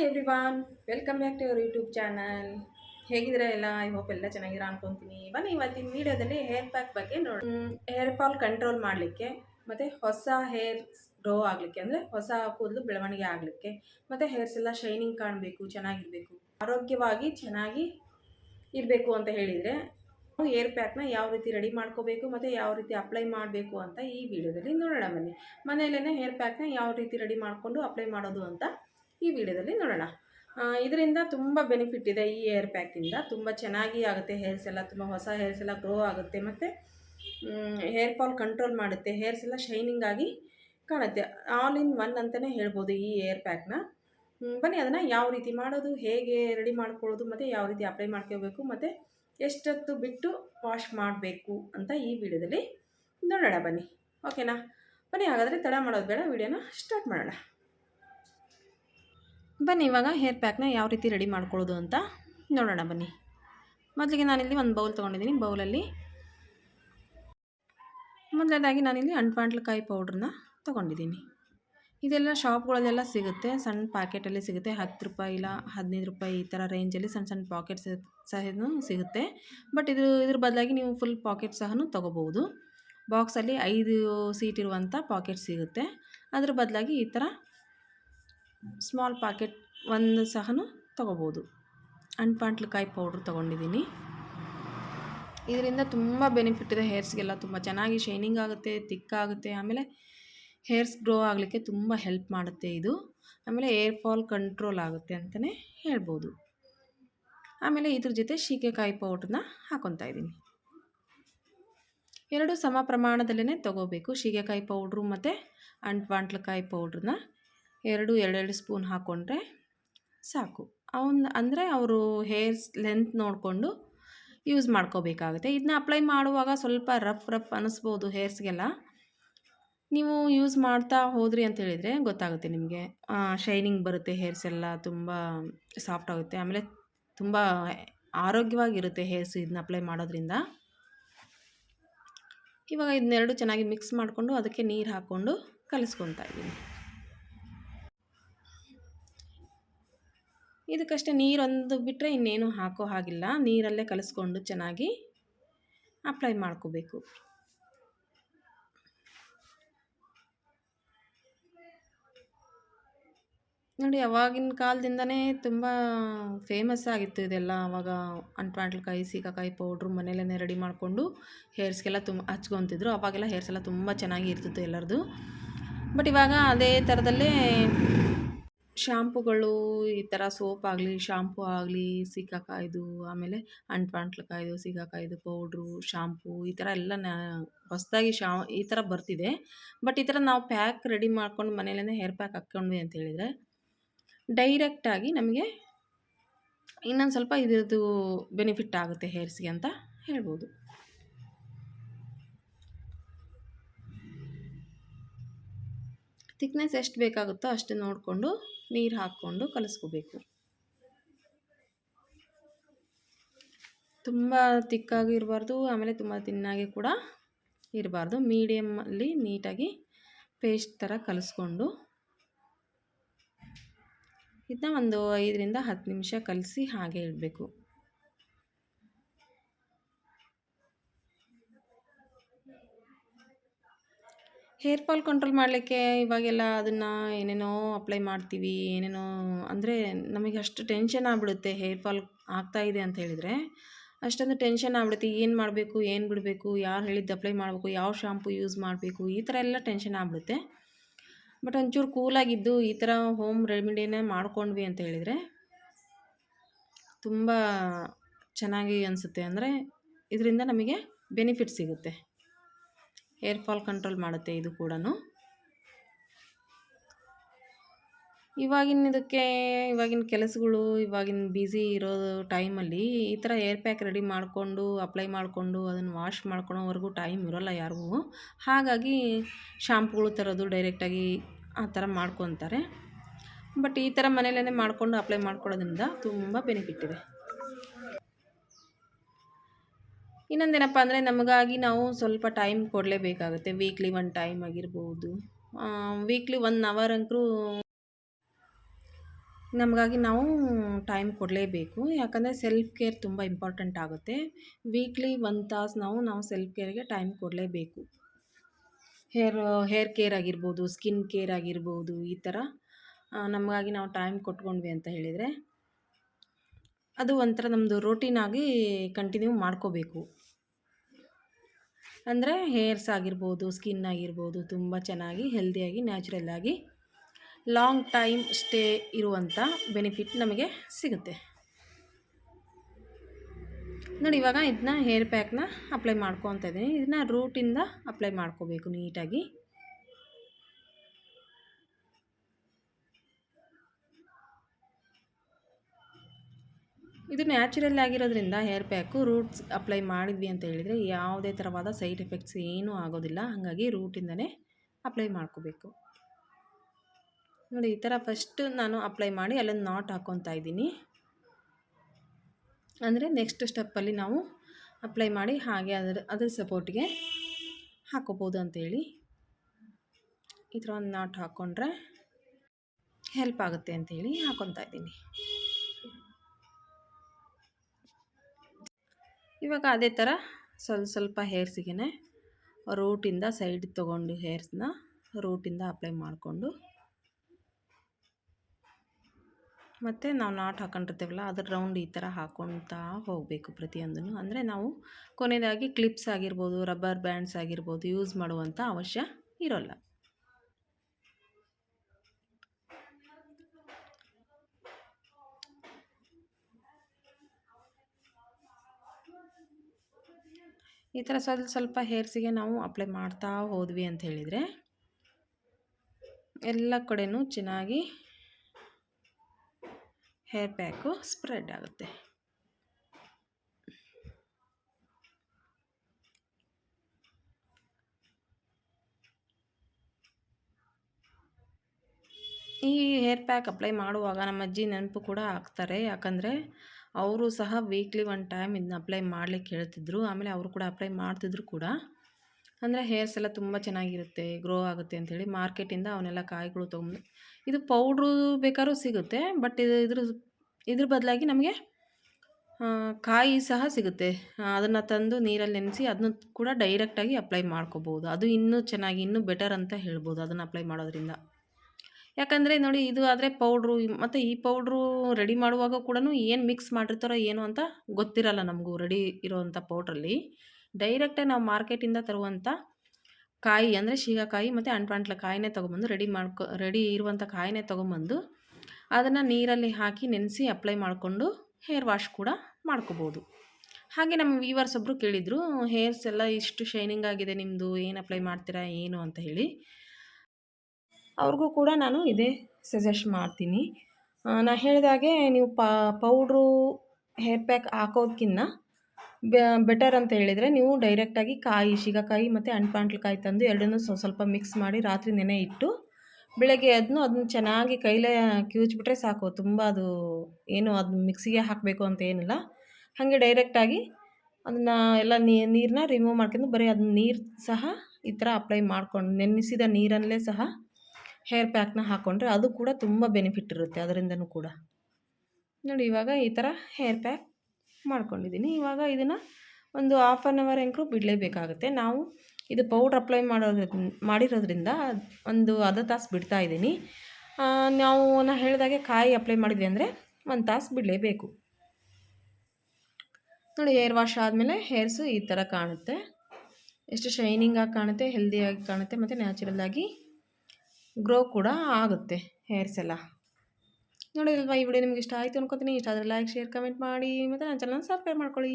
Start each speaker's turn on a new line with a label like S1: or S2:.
S1: Welcome back to your YouTube channel ಹೇಗಿದ್ರೆ ಎಲ್ಲ? I hope ಎಲ್ಲ ಚೆನ್ನಾಗಿರ ಅನ್ಕೊತೀನಿ. ಬನ್ನಿ, ಇವತ್ತಿನ ವಿಡಿಯೋದಲ್ಲಿ ಹೇರ್ ಪ್ಯಾಕ್ ಬಗ್ಗೆ ನೋಡಿ ಹೇರ್ ಫಾಲ್ ಕಂಟ್ರೋಲ್ ಮಾಡಲಿಕ್ಕೆ, ಮತ್ತು ಹೊಸ ಹೇರ್ ಗ್ರೋ ಆಗಲಿಕ್ಕೆ, ಅಂದರೆ ಹೊಸ ಕೂದಲು ಬೆಳವಣಿಗೆ ಆಗಲಿಕ್ಕೆ, ಮತ್ತು ಹೇರ್ಸ್ ಎಲ್ಲ ಶೈನಿಂಗ್ ಕಾಣಬೇಕು, ಚೆನ್ನಾಗಿರಬೇಕು, ಆರೋಗ್ಯವಾಗಿ ಚೆನ್ನಾಗಿ ಇರಬೇಕು ಅಂತ ಹೇಳಿದರೆ ಏರ್ ಪ್ಯಾಕ್ನ ಯಾವ ರೀತಿ ರೆಡಿ ಮಾಡ್ಕೋಬೇಕು, ಮತ್ತು ಯಾವ ರೀತಿ ಅಪ್ಲೈ ಮಾಡಬೇಕು ಅಂತ ಈ ವಿಡಿಯೋದಲ್ಲಿ ನೋಡೋಣ ಬನ್ನಿ. ಮನೆಯಲ್ಲೇ ಹೇರ್ ಪ್ಯಾಕ್ನ ಯಾವ ರೀತಿ ರೆಡಿ ಮಾಡಿಕೊಂಡು ಅಪ್ಲೈ ಮಾಡೋದು ಅಂತ ಈ ವಿಡಿಯೋದಲ್ಲಿ ನೋಡೋಣ. ಇದರಿಂದ ತುಂಬ ಬೆನಿಫಿಟ್ ಇದೆ ಈ ಏರ್ ಪ್ಯಾಕಿಂದ ತುಂಬ ಚೆನ್ನಾಗಿ ಆಗುತ್ತೆ ಹೇರ್ಸ್ ಎಲ್ಲ, ತುಂಬ ಹೊಸ ಹೇರ್ಸ್ ಎಲ್ಲ ಗ್ರೋ ಆಗುತ್ತೆ ಮತ್ತು ಹೇರ್ ಫಾಲ್ ಕಂಟ್ರೋಲ್ ಮಾಡುತ್ತೆ. ಹೇರ್ಸ್ ಎಲ್ಲ ಶೈನಿಂಗ್ ಆಗಿ ಕಾಣುತ್ತೆ. ಆಲ್ ಇನ್ ಒನ್ ಅಂತಲೇ ಹೇಳ್ಬೋದು ಈ ಏರ್ ಪ್ಯಾಕ್ನ ಬನ್ನಿ ಅದನ್ನು ಯಾವ ರೀತಿ ಮಾಡೋದು, ಹೇಗೆ ರೆಡಿ ಮಾಡ್ಕೊಳ್ಳೋದು, ಮತ್ತು ಯಾವ ರೀತಿ ಅಪ್ಲೈ ಮಾಡ್ಕೋಬೇಕು, ಮತ್ತು ಎಷ್ಟೊತ್ತು ಬಿಟ್ಟು ವಾಶ್ ಮಾಡಬೇಕು ಅಂತ ಈ ವಿಡಿಯೋದಲ್ಲಿ ನೋಡೋಣ ಬನ್ನಿ. ಓಕೆನಾ ಬನ್ನಿ, ಹಾಗಾದರೆ ತಡ ಮಾಡೋದು ಬೇಡ, ವಿಡಿಯೋನ ಸ್ಟಾರ್ಟ್ ಮಾಡೋಣ. ಬನ್ನಿ, ಇವಾಗ ಹೇರ್ ಪ್ಯಾಕ್ನ ಯಾವ ರೀತಿ ರೆಡಿ ಮಾಡ್ಕೊಳ್ಳೋದು ಅಂತ ನೋಡೋಣ ಬನ್ನಿ. ಮೊದಲಿಗೆ ನಾನಿಲ್ಲಿ ಒಂದು ಬೌಲ್ ತೊಗೊಂಡಿದ್ದೀನಿ. ಬೌಲಲ್ಲಿ ಮೊದಲನೇದಾಗಿ ನಾನಿಲ್ಲಿ ಅಂಟ್ಪಾಂಟ್ಲಕಾಯಿ ಪೌಡ್ರನ್ನ ತೊಗೊಂಡಿದ್ದೀನಿ. ಇದೆಲ್ಲ ಶಾಪ್ಗಳಲ್ಲೆಲ್ಲ ಸಿಗುತ್ತೆ. ಸಣ್ಣ ಪ್ಯಾಕೆಟಲ್ಲಿ ಸಿಗುತ್ತೆ. ಹತ್ತು ರೂಪಾಯಿ ಇಲ್ಲ, ಹದಿನೈದು ರೂಪಾಯಿ ಈ ಥರ ರೇಂಜಲ್ಲಿ ಸಣ್ಣ ಸಣ್ಣ ಪಾಕೆಟ್ಸ್ ಸಹ ಸಿಗುತ್ತೆ. ಬಟ್ ಇದು ಇದ್ರ ಬದಲಾಗಿ ನೀವು ಫುಲ್ ಪಾಕೆಟ್ ಸಹ ತೊಗೋಬೋದು ಬಾಕ್ಸಲ್ಲಿ ಐದು ಸೀಟ್ ಇರುವಂಥ ಪಾಕೆಟ್ ಸಿಗುತ್ತೆ. ಅದ್ರ ಬದಲಾಗಿ ಈ ಥರ ಸ್ಮಾಲ್ ಪಾಕೆಟ್ ಒಂದು ಸಹ ತಗೋಬೋದು. ಅಂಟ್ಪಾಂಟ್ಲಕಾಯಿ ಪೌಡ್ರ್ ತೊಗೊಂಡಿದ್ದೀನಿ. ಇದರಿಂದ ತುಂಬ ಬೆನಿಫಿಟ್ ಇದೆ ಹೇರ್ಸ್ಗೆಲ್ಲ ತುಂಬ ಚೆನ್ನಾಗಿ ಶೈನಿಂಗ್ ಆಗುತ್ತೆ ತಿಕ್ಕಾಗುತ್ತೆ ಆಮೇಲೆ ಹೇರ್ಸ್ ಗ್ರೋ ಆಗಲಿಕ್ಕೆ ತುಂಬ ಹೆಲ್ಪ್ ಮಾಡುತ್ತೆ ಇದು. ಆಮೇಲೆ ಏರ್ ಫಾಲ್ ಕಂಟ್ರೋಲ್ ಆಗುತ್ತೆ ಅಂತಲೇ ಹೇಳ್ಬೋದು. ಆಮೇಲೆ ಇದ್ರ ಜೊತೆ ಶೀಗೆಕಾಯಿ ಪೌಡ್ರನ್ನ ಹಾಕೊತಾ ಇದ್ದೀನಿ. ಎರಡು ಸಮ ಪ್ರಮಾಣದಲ್ಲೇ ತೊಗೋಬೇಕು. ಶೀಗೆಕಾಯಿ ಪೌಡ್ರು ಮತ್ತು ಅಂಟ್ವಾಂಟ್ಲಕಾಯಿ ಪೌಡ್ರನ್ನ ಎರಡು, ಎರಡೆರಡು ಸ್ಪೂನ್ ಹಾಕ್ಕೊಂಡ್ರೆ ಸಾಕು. ಅವನ್ನ ಅಂದರೆ ಅವರು ಹೇರ್ಸ್ ಲೆಂತ್ ನೋಡಿಕೊಂಡು ಯೂಸ್ ಮಾಡ್ಕೋಬೇಕಾಗುತ್ತೆ. ಇದನ್ನ ಅಪ್ಲೈ ಮಾಡುವಾಗ ಸ್ವಲ್ಪ ರಫ್ ರಫ್ ಅನ್ನಿಸ್ಬೋದು ಹೇರ್ಸ್ಗೆಲ್ಲ. ನೀವು ಯೂಸ್ ಮಾಡ್ತಾ ಹೋದ್ರಿ ಅಂತ ಹೇಳಿದರೆ ಗೊತ್ತಾಗುತ್ತೆ ನಿಮಗೆ. ಶೈನಿಂಗ್ ಬರುತ್ತೆ ಹೇರ್ಸ್ ಎಲ್ಲ, ತುಂಬ ಸಾಫ್ಟ್ ಆಗುತ್ತೆ. ಆಮೇಲೆ ತುಂಬ ಆರೋಗ್ಯವಾಗಿರುತ್ತೆ ಹೇರ್ಸ್ ಇದನ್ನ ಅಪ್ಲೈ ಮಾಡೋದ್ರಿಂದ. ಇವಾಗ ಇದನ್ನೆರಡು ಚೆನ್ನಾಗಿ ಮಿಕ್ಸ್ ಮಾಡಿಕೊಂಡು ಅದಕ್ಕೆ ನೀರು ಹಾಕ್ಕೊಂಡು ಕಲಿಸ್ಕೊತಾ ಇದ್ದೀನಿ. ಇದಕ್ಕಷ್ಟೇ ನೀರೊಂದು ಬಿಟ್ಟರೆ ಇನ್ನೇನು ಹಾಕೋ ಹಾಗಿಲ್ಲ. ನೀರಲ್ಲೇ ಕಲಿಸ್ಕೊಂಡು ಚೆನ್ನಾಗಿ ಅಪ್ಲೈ ಮಾಡ್ಕೋಬೇಕು. ನೋಡಿ, ಅವಾಗಿನ ಕಾಲದಿಂದನೇ ತುಂಬ ಫೇಮಸ್ ಆಗಿತ್ತು ಇದೆಲ್ಲ. ಅವಾಗ ಅಂಟ್ವಾಂಟ್ಲಕಾಯಿ ಸೀಕಾಕಾಯಿ ಪೌಡ್ರು ಮನೆಯಲ್ಲೇ ರೆಡಿ ಮಾಡಿಕೊಂಡು ಹೇರ್ಸ್ಗೆಲ್ಲ ತುಂಬ ಹಚ್ಕೊತಿದ್ರು. ಅವಾಗೆಲ್ಲ ಹೇರ್ಸ್ ಎಲ್ಲ ತುಂಬ ಚೆನ್ನಾಗಿ ಇರ್ತಿತ್ತು ಎಲ್ಲರದು. ಬಟ್ ಇವಾಗ ಅದೇ ಥರದಲ್ಲೇ ಶಾಂಪುಗಳು ಈ ಥರ ಸೋಪ್ ಆಗಲಿ, ಶಾಂಪು ಆಗಲಿ, ಸೀಕಾಕಾಯ್ದು, ಆಮೇಲೆ ಅಂಟ್ವಾಂಟ್ಲಕಾಯ್ದು, ಸೀಕಾಕಾಯ್ದು, ಪೌಡ್ರು, ಶಾಂಪು ಈ ಥರ ಎಲ್ಲ ನ ಹೊಸದಾಗಿ ಶಾ ಈ ಥರ ಬರ್ತಿದೆ. ಬಟ್ ಈ ಥರ ನಾವು ಪ್ಯಾಕ್ ರೆಡಿ ಮಾಡ್ಕೊಂಡು ಮನೆಯಲ್ಲೇ ಹೇರ್ ಪ್ಯಾಕ್ ಹಾಕ್ಕೊಂಡ್ವಿ ಅಂತ ಹೇಳಿದರೆ, ಡೈರೆಕ್ಟಾಗಿ ನಮಗೆ ಇನ್ನೊಂದು ಸ್ವಲ್ಪ ಇದರದ್ದು ಬೆನಿಫಿಟ್ ಆಗುತ್ತೆ ಹೇರ್ಸ್ಗೆ ಅಂತ ಹೇಳ್ಬೋದು. ತಿಕ್ನೆಸ್ ಎಷ್ಟು ಬೇಕಾಗುತ್ತೋ ಅಷ್ಟು ನೋಡಿಕೊಂಡು ನೀರು ಹಾಕ್ಕೊಂಡು ಕಲಿಸ್ಕೋಬೇಕು. ತುಂಬ ತಿಕ್ಕಾಗಿ ಇರಬಾರ್ದು, ಆಮೇಲೆ ತುಂಬ ತಿನ್ನಾಗೆ ಕೂಡ ಇರಬಾರ್ದು. ಮೀಡಿಯಮ್ಮಲ್ಲಿ ನೀಟಾಗಿ ಪೇಸ್ಟ್ ಥರ ಕಲಿಸ್ಕೊಂಡು ಇದನ್ನ ಒಂದು ಐದರಿಂದ ಹತ್ತು ನಿಮಿಷ ಕಲಸಿ ಹಾಗೆ ಇಡಬೇಕು. ಹೇರ್ ಫಾಲ್ ಕಂಟ್ರೋಲ್ ಮಾಡಲಿಕ್ಕೆ ಇವಾಗೆಲ್ಲ ಅದನ್ನು ಏನೇನೋ ಅಪ್ಲೈ ಮಾಡ್ತೀವಿ, ಏನೇನೋ ಅಂದರೆ ನಮಗೆ ಅಷ್ಟು ಟೆನ್ಷನ್ ಆಗ್ಬಿಡುತ್ತೆ ಹೇರ್ ಫಾಲ್ ಆಗ್ತಾಯಿದೆ ಅಂತ ಹೇಳಿದರೆ. ಅಷ್ಟೊಂದು ಟೆನ್ಷನ್ ಆಗ್ಬಿಡುತ್ತೆ, ಏನು ಮಾಡಬೇಕು, ಏನು ಬಿಡಬೇಕು, ಯಾರು ಹೇಳಿದ್ದು ಅಪ್ಲೈ ಮಾಡಬೇಕು, ಯಾವ ಶಾಂಪು ಯೂಸ್ ಮಾಡಬೇಕು, ಈ ಥರ ಎಲ್ಲ ಟೆನ್ಷನ್ ಆಗ್ಬಿಡುತ್ತೆ. ಬಟ್ ಒಂಚೂರು ಕೂಲಾಗಿದ್ದು ಈ ಥರ ಹೋಮ್ ರೆಮಿಡಿನೇ ಮಾಡ್ಕೊಂಡ್ವಿ ಅಂತ ಹೇಳಿದರೆ ತುಂಬ ಚೆನ್ನಾಗಿ ಅನಿಸುತ್ತೆ. ಅಂದರೆ ಇದರಿಂದ ನಮಗೆ ಬೆನಿಫಿಟ್ ಸಿಗುತ್ತೆ. ಹೇರ್ ಫಾಲ್ ಕಂಟ್ರೋಲ್ ಮಾಡುತ್ತೆ ಇದು ಕೂಡ ಇವಾಗಿನ ಇದಕ್ಕೆ, ಇವಾಗಿನ ಕೆಲಸಗಳು, ಇವಾಗಿನ ಬ್ಯುಸಿ ಇರೋ ಟೈಮಲ್ಲಿ ಈ ಥರ ಏರ್ ಪ್ಯಾಕ್ ರೆಡಿ ಮಾಡಿಕೊಂಡು ಅಪ್ಲೈ ಮಾಡಿಕೊಂಡು, ಅದನ್ನು ವಾಶ್ ಮಾಡ್ಕೊಳೋವರೆಗೂ ಟೈಮ್ ಇರೋಲ್ಲ ಯಾರಿಗೂ. ಹಾಗಾಗಿ ಶಾಂಪುಗಳು ತರೋದು ಡೈರೆಕ್ಟಾಗಿ ಆ ಥರ ಮಾಡ್ಕೊತಾರೆ. ಬಟ್ ಈ ಥರ ಮನೆಯಲ್ಲೇ ಮಾಡಿಕೊಂಡು ಅಪ್ಲೈ ಮಾಡ್ಕೊಳ್ಳೋದ್ರಿಂದ ತುಂಬ ಬೆನಿಫಿಟ್ ಇದೆ. ಇನ್ನೊಂದೇನಪ್ಪ ಅಂದರೆ ನಮಗಾಗಿ ನಾವು ಸ್ವಲ್ಪ ಟೈಮ್ ಕೊಡಲೇಬೇಕಾಗುತ್ತೆ. ವೀಕ್ಲಿ ಒನ್ ಟೈಮ್ ಆಗಿರ್ಬೋದು. ವೀಕ್ಲಿ ಒನ್ ಅವರ್ ಅಂತೂ ನಮಗಾಗಿ ನಾವು ಟೈಮ್ ಕೊಡಲೇಬೇಕು. ಯಾಕಂದರೆ ಸೆಲ್ಫ್ ಕೇರ್ ತುಂಬ ಇಂಪಾರ್ಟೆಂಟ್ ಆಗುತ್ತೆ. ವೀಕ್ಲಿ ಒನ್ ತಾಸ್ ನಾವು ನಾವು ಸೆಲ್ಫ್ ಕೇರ್ಗೆ ಟೈಮ್ ಕೊಡಲೇಬೇಕು. ಹೇರ್ ಹೇರ್ ಕೇರ್ ಆಗಿರ್ಬೋದು ಸ್ಕಿನ್ ಕೇರ್ ಆಗಿರ್ಬೋದು, ಈ ಥರ ನಮಗಾಗಿ ನಾವು ಟೈಮ್ ಕೊಟ್ಕೊಂಡ್ವಿ ಅಂತ ಹೇಳಿದರೆ. ಅದು ಒಂಥರ ನಮ್ಮದು ರೋಟೀನಾಗಿ ಕಂಟಿನ್ಯೂ ಮಾಡ್ಕೋಬೇಕು. ಅಂದರೆ ಹೇರ್ಸ್ ಆಗಿರ್ಬೋದು ಸ್ಕಿನ್ ಆಗಿರ್ಬೋದು, ತುಂಬ ಚೆನ್ನಾಗಿ ಹೆಲ್ದಿಯಾಗಿ ನ್ಯಾಚುರಲ್ಲಾಗಿ ಲಾಂಗ್ ಟೈಮ್ ಸ್ಟೇ ಇರುವಂಥ ಬೆನಿಫಿಟ್ ನಮಗೆ ಸಿಗುತ್ತೆ. ನೋಡಿ, ಇವಾಗ ಇದನ್ನ ಹೇರ್ ಪ್ಯಾಕ್ನ ಅಪ್ಲೈ ಮಾಡ್ಕೊತ ಇದ್ದೀನಿ. ಇದನ್ನ ರೂಟಿಂದ ಅಪ್ಲೈ ಮಾಡ್ಕೋಬೇಕು ನೀಟಾಗಿ. ಇದು ನ್ಯಾಚುರಲ್ ಆಗಿರೋದ್ರಿಂದ ಹೇರ್ ಪ್ಯಾಕು ರೂಟ್ಸ್ ಅಪ್ಲೈ ಮಾಡಿದ್ವಿ ಅಂತ ಹೇಳಿದರೆ ಯಾವುದೇ ಥರವಾದ ಸೈಡ್ ಎಫೆಕ್ಟ್ಸ್ ಏನೂ ಆಗೋದಿಲ್ಲ. ಹಾಗಾಗಿ ರೂಟಿಂದನೇ ಅಪ್ಲೈ ಮಾಡ್ಕೋಬೇಕು. ನೋಡಿ, ಈ ಥರ ಫಸ್ಟ್ ನಾನು ಅಪ್ಲೈ ಮಾಡಿ ಅಲ್ಲೊಂದು ನಾಟ್ ಹಾಕ್ಕೊತಾ ಇದ್ದೀನಿ. ಅಂದರೆ ನೆಕ್ಸ್ಟ್ ಸ್ಟೆಪ್ಪಲ್ಲಿ ನಾವು ಅಪ್ಲೈ ಮಾಡಿ ಹಾಗೆ ಅದರ, ಅದ್ರ ಸಪೋರ್ಟಿಗೆ ಹಾಕೋಬೋದು ಅಂತೇಳಿ ಈ ಥರ ಒಂದು ನಾಟ್ ಹಾಕ್ಕೊಂಡ್ರೆ ಹೆಲ್ಪ್ ಆಗುತ್ತೆ ಅಂತೇಳಿ ಹಾಕ್ಕೊತಾ ಇದ್ದೀನಿ. ಇವಾಗ ಅದೇ ಥರ ಸ್ವಲ್ಪ ಸ್ವಲ್ಪ ಹೇರ್ಸಿಗೆ ರೂಟಿಂದ ಸೈಡ್ ತೊಗೊಂಡು ಹೇರ್ಸ್ನ ರೂಟಿಂದ ಅಪ್ಲೈ ಮಾಡಿಕೊಂಡು ಮತ್ತು ನಾವು ನಾಟ್ ಹಾಕೊಂಡಿರ್ತೀವಲ್ಲ ಅದ್ರ ರೌಂಡ್ ಈ ಥರ ಹಾಕ್ಕೊಳ್ತಾ ಹೋಗಬೇಕು ಪ್ರತಿಯೊಂದನ್ನು. ಅಂದರೆ ನಾವು ಕೊನೆಯದಾಗಿ ಕ್ಲಿಪ್ಸ್ ಆಗಿರ್ಬೋದು, ರಬ್ಬರ್ ಬ್ಯಾಂಡ್ಸ್ ಆಗಿರ್ಬೋದು ಯೂಸ್ ಮಾಡುವಂಥ ಅವಶ್ಯ ಇರೋಲ್ಲ. ಈ ಥರ ಸ್ವಲ್ಪ ಸ್ವಲ್ಪ ಹೇರ್ಸಿಗೆ ನಾವು ಅಪ್ಲೈ ಮಾಡ್ತಾ ಹೋದ್ವಿ ಅಂತ ಹೇಳಿದರೆ, ಎಲ್ಲ ಕಡೆಯೂ ಚೆನ್ನಾಗಿ ಹೇರ್ ಪ್ಯಾಕು ಸ್ಪ್ರೆಡ್ ಆಗುತ್ತೆ. ಈ ಹೇರ್ ಪ್ಯಾಕ್ ಅಪ್ಲೈ ಮಾಡುವಾಗ ನಮ್ಮ ಅಜ್ಜಿ ನೆನಪು ಕೂಡ ಆಗ್ತಾರೆ, ಯಾಕಂದರೆ ಅವರು ಸಹ ವೀಕ್ಲಿ ಒನ್ ಟೈಮ್ ಇದನ್ನ ಅಪ್ಲೈ ಮಾಡ್ಲಿಕ್ಕೆ ಹೇಳ್ತಿದ್ರು. ಆಮೇಲೆ ಅವರು ಕೂಡ ಅಪ್ಲೈ ಮಾಡ್ತಿದ್ರು ಕೂಡ. ಅಂದರೆ ಹೇರ್ಸ್ ಎಲ್ಲ ತುಂಬ ಚೆನ್ನಾಗಿರುತ್ತೆ ಗ್ರೋ ಆಗುತ್ತೆ ಅಂಥೇಳಿ ಮಾರ್ಕೆಟಿಂದ ಅವನ್ನೆಲ್ಲ ಕಾಯಿಗಳು ತೊಗೊಂಡು ಇದು ಪೌಡ್ರು ಬೇಕಾದ್ರೂ ಸಿಗುತ್ತೆ ಬಟ್ ಇದು ಇದ್ರ ಇದ್ರ ಬದಲಾಗಿ ನಮಗೆ ಕಾಯಿ ಸಹ ಸಿಗುತ್ತೆ. ಅದನ್ನು ತಂದು ನೀರಲ್ಲಿ ನೆನೆಸಿ ಅದನ್ನು ಕೂಡ ಡೈರೆಕ್ಟಾಗಿ ಅಪ್ಲೈ ಮಾಡ್ಕೋಬೋದು. ಅದು ಇನ್ನೂ ಚೆನ್ನಾಗಿ, ಇನ್ನೂ ಬೆಟರ್ ಅಂತ ಹೇಳ್ಬೋದು, ಅದನ್ನು ಅಪ್ಲೈ ಮಾಡೋದ್ರಿಂದ. ಯಾಕಂದರೆ ನೋಡಿ ಇದು ಆದರೆ ಪೌಡ್ರು ಮತ್ತು ಈ ಪೌಡ್ರು ರೆಡಿ ಮಾಡುವಾಗ ಕೂಡ ಏನು ಮಿಕ್ಸ್ ಮಾಡಿರ್ತಾರೋ ಏನು ಅಂತ ಗೊತ್ತಿರಲ್ಲ ನಮಗೂ ರೆಡಿ ಇರೋವಂಥ ಪೌಡ್ರಲ್ಲಿ. ಡೈರೆಕ್ಟೇ ನಾವು ಮಾರ್ಕೆಟಿಂದ ತರುವಂಥ ಕಾಯಿ ಅಂದರೆ ಶೀಗಕಾಯಿ ಮತ್ತು ಅಂಟ್ವಾಂಟ್ಲ ಕಾಯಿನೇ ತೊಗೊಂಬಂದು ರೆಡಿ ಮಾಡ್ಕೊ ರೆಡಿ ಇರುವಂಥ ಕಾಯಿನೇ ತೊಗೊಂಬಂದು ಅದನ್ನು ನೀರಲ್ಲಿ ಹಾಕಿ ನೆನೆಸಿ ಅಪ್ಲೈ ಮಾಡಿಕೊಂಡು ಹೇರ್ ವಾಶ್ ಕೂಡ ಮಾಡ್ಕೋಬೋದು. ಹಾಗೆ ನಮ್ಮ ವೀವರ್ಸ್ ಒಬ್ಬರು ಕೇಳಿದರು ಹೇರ್ಸ್ ಎಲ್ಲ ಇಷ್ಟು ಶೈನಿಂಗ್ ಆಗಿದೆ ನಿಮ್ಮದು ಏನು ಅಪ್ಲೈ ಮಾಡ್ತೀರಾ, ಏನು? ಅಂತ ಹೇಳಿ. ಅವ್ರಿಗೂ ಕೂಡ ನಾನು ಇದೇ ಸಜೆಸ್ಟ್ ಮಾಡ್ತೀನಿ. ನಾ ಹೇಳಿದಾಗೆ ನೀವು ಪೌಡ್ರು ಹೇರ್ ಪ್ಯಾಕ್ ಹಾಕೋದಕ್ಕಿಂತ ಬೆಟರ್ ಅಂತ ಹೇಳಿದರೆ ನೀವು ಡೈರೆಕ್ಟಾಗಿ ಕಾಯಿ, ಶಿಗಕಾಯಿ ಮತ್ತು ಕಾಯಿ ತಂದು ಎರಡನ್ನೂ ಸ್ವಲ್ಪ ಸ್ವಲ್ಪ ಮಿಕ್ಸ್ ಮಾಡಿ ರಾತ್ರಿ ನೆನೆ ಇಟ್ಟು ಬೆಳಗ್ಗೆ ಅದನ್ನು ಅದನ್ನ ಚೆನ್ನಾಗಿ ಕೈಲೇ ಕಿವುಚ್ಬಿಟ್ರೆ ಸಾಕು. ತುಂಬ ಅದು ಏನು ಅದು ಮಿಕ್ಸಿಗೆ ಹಾಕಬೇಕು ಅಂತ ಏನಿಲ್ಲ. ಹಾಗೆ ಡೈರೆಕ್ಟಾಗಿ ಅದನ್ನು ಎಲ್ಲ ನೀರನ್ನ ರಿಮೂವ್ ಮಾಡ್ಕೊಂಡು ಬರೀ ಅದನ್ನ ನೀರು ಸಹ ಈ ಥರ ಅಪ್ಲೈ ಮಾಡ್ಕೊಂಡು ನೆನೆಸಿದ ನೀರಲ್ಲೇ ಸಹ ಹೇರ್ ಪ್ಯಾಕ್ನ ಹಾಕ್ಕೊಂಡ್ರೆ ಅದು ಕೂಡ ತುಂಬ ಬೆನಿಫಿಟ್ ಇರುತ್ತೆ ಅದರಿಂದನೂ ಕೂಡ. ನೋಡಿ, ಇವಾಗ ಈ ಥರ ಹೇರ್ ಪ್ಯಾಕ್ ಮಾಡ್ಕೊಂಡಿದ್ದೀನಿ. ಇವಾಗ ಇದನ್ನು ಒಂದು ಹಾಫ್ ಆನ್ ಅವರ್ ಹೆಂಗ್ರು ಬಿಡಲೇಬೇಕಾಗುತ್ತೆ. ನಾವು ಇದು ಪೌಡ್ರ್ ಅಪ್ಲೈ ಮಾಡೋದ್ರ ಮಾಡಿರೋದ್ರಿಂದ ಒಂದು ಅರ್ಧ ತಾಸು ಬಿಡ್ತಾ ಇದ್ದೀನಿ. ನಾವು ನಾ ಹೇಳಿದಾಗೆ ಕಾಯಿ ಅಪ್ಲೈ ಮಾಡಿದ್ವಿ ಅಂದರೆ ಒಂದು ತಾಸು ಬಿಡಲೇಬೇಕು. ನೋಡಿ ಹೇರ್ ವಾಶ್ ಆದಮೇಲೆ ಹೇರ್ಸು ಈ ಥರ ಕಾಣುತ್ತೆ. ಎಷ್ಟು ಶೈನಿಂಗಾಗಿ ಕಾಣುತ್ತೆ ಹೆಲ್ದಿಯಾಗಿ ಕಾಣುತ್ತೆ, ಮತ್ತು ನ್ಯಾಚುರಲ್ಲಾಗಿ ಗ್ರೋ ಕೂಡ ಆಗುತ್ತೆ ಹೇರ್ಸ್ ಎಲ್ಲ. ನೋಡಿಲ್ವಾ ಈ ವಿಡಿಯೋ ನಿಮ್ಗೆ ಇಷ್ಟ ಆಯಿತು ಅನ್ಕೋತೀನಿ. ಇಷ್ಟ ಆದರೆ ಲೈಕ್ ಶೇರ್ ಕಮೆಂಟ್ ಮಾಡಿ. ಮತ್ತು ನನ್ನ ಚಾನಲ್ ಸಬ್ಸ್ಕ್ರೈಬ್ ಮಾಡ್ಕೊಳ್ಳಿ.